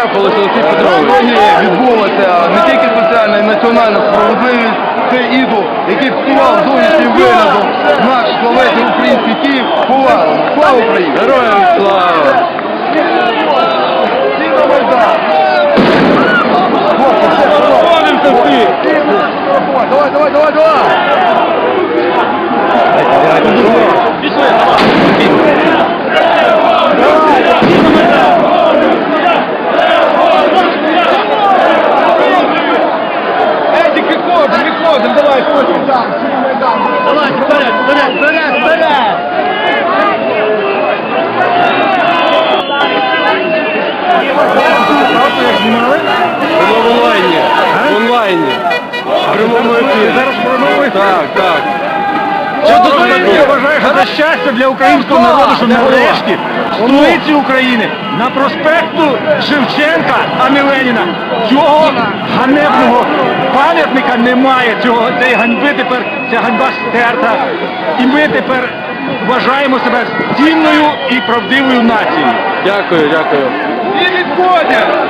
потрапилося Олексій Петрович. Відбулася не тільки соціальна і національна справедливість, це ідол, який псував зовнішнім виглядом наш славетний український Київ повага! Слава Україні! Героям слава! Відходимо, давай, всі на Давай, вперед, вперед, вперед, вперед! Воно в онлайні. В онлайні. В прямому ефірі. Зараз промовити. Так, так. Що тут добре, робити? Я вважаю, що це щастя для українського народу, що нарешті в столиці України на проспекту Шевченка, а не Леніна, цього ганебного пам'ятника немає. Цього цієї ганьби тепер ця ганьба стерта. І ми тепер вважаємо себе цінною і правдивою нацією. Дякую, дякую. І відходять!